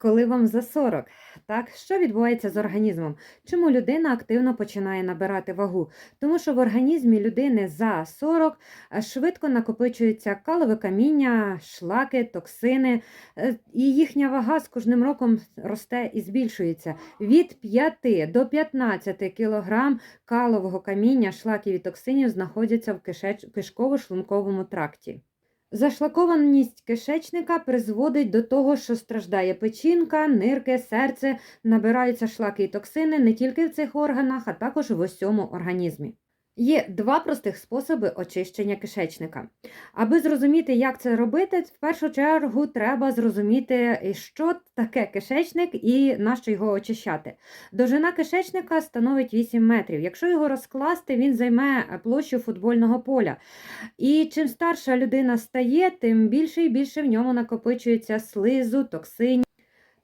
Коли вам за 40, так що відбувається з організмом? Чому людина активно починає набирати вагу? Тому що в організмі людини за 40 е, швидко накопичується калове каміння, шлаки, токсини, е, і їхня вага з кожним роком росте і збільшується. Від 5 до 15 кг калового каміння, шлаків і токсинів знаходяться в кишково-шлунковому тракті. Зашлакованість кишечника призводить до того, що страждає печінка, нирки, серце, набираються шлаки і токсини не тільки в цих органах, а також в усьому організмі. Є два простих способи очищення кишечника. Аби зрозуміти, як це робити, в першу чергу треба зрозуміти, що таке кишечник і на що його очищати. Довжина кишечника становить 8 метрів. Якщо його розкласти, він займе площу футбольного поля. І чим старша людина стає, тим більше і більше в ньому накопичується слизу, токсинів.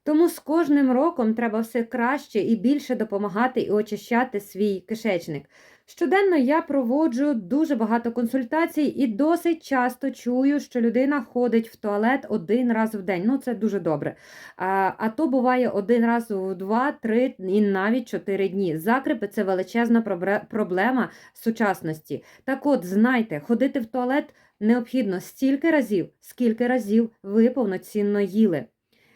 Тому з кожним роком треба все краще і більше допомагати і очищати свій кишечник. Щоденно я проводжу дуже багато консультацій і досить часто чую, що людина ходить в туалет один раз в день. Ну, це дуже добре. А, а то буває один раз в два, три і навіть чотири дні. Закрипи це величезна проблема сучасності. Так от, знайте, ходити в туалет необхідно стільки разів, скільки разів ви повноцінно їли.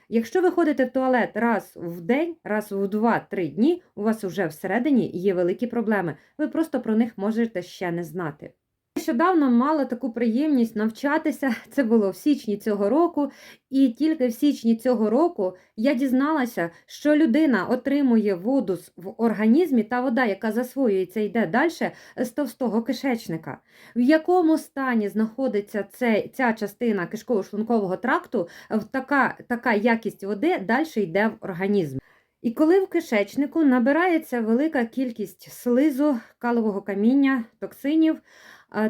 Якщо ви ходите в туалет раз в день, раз в 2-3 дні, у вас вже всередині є великі проблеми. Ви просто про них можете ще не знати. Нещодавно мала таку приємність навчатися, це було в січні цього року, і тільки в січні цього року я дізналася, що людина отримує воду в організмі, та вода, яка засвоюється, йде далі з товстого кишечника. В якому стані знаходиться цей, ця частина кишково-шлункового тракту, така, така якість води далі йде в організм. І коли в кишечнику набирається велика кількість слизу, калового каміння, токсинів,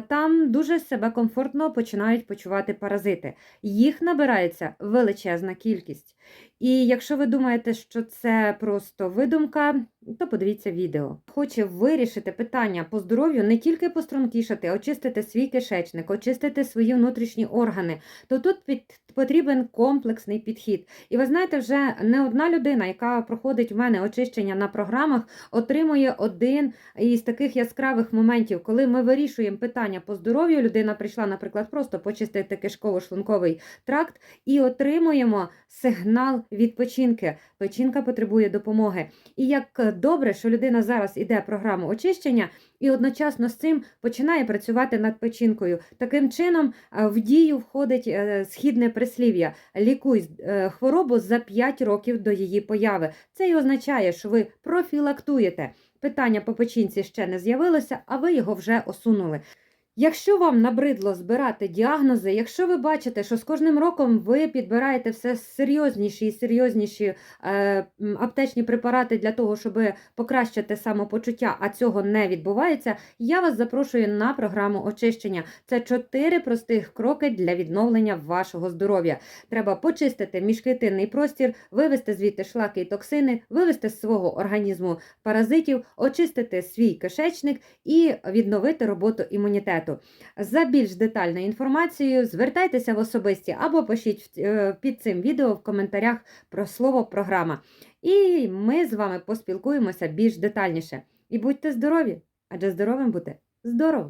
там дуже себе комфортно починають почувати паразити. Їх набирається величезна кількість. І якщо ви думаєте, що це просто видумка, то подивіться відео. Хоче вирішити питання по здоров'ю не тільки пострункішати, очистити свій кишечник, очистити свої внутрішні органи, то тут під, потрібен комплексний підхід. І ви знаєте, вже не одна людина, яка проходить в мене очищення на програмах, отримує один із таких яскравих моментів, коли ми вирішуємо питання по здоров'ю. Людина прийшла, наприклад, просто почистити кишково-шлунковий тракт і отримуємо сигнал від печінки. Печінка потребує допомоги. І як добре, що людина зараз іде програму очищення і одночасно з цим починає працювати над печінкою. Таким чином е, в дію входить е, східне прислів'я: лікуй е, хворобу за 5 років до її появи. Це і означає, що ви профілактуєте. Питання по печінці ще не з'явилося, а ви його вже осунули. Якщо вам набридло збирати діагнози, якщо ви бачите, що з кожним роком ви підбираєте все серйозніші і серйозніші е, аптечні препарати для того, щоб покращити самопочуття, а цього не відбувається, я вас запрошую на програму очищення. Це чотири простих кроки для відновлення вашого здоров'я. Треба почистити міжклітинний простір, вивести звідти шлаки і токсини, вивести з свого організму паразитів, очистити свій кишечник і відновити роботу імунітету. За більш детальною інформацією звертайтеся в особисті або пишіть е, під цим відео в коментарях про слово програма. І ми з вами поспілкуємося більш детальніше. І будьте здорові, адже здоровим бути здорово!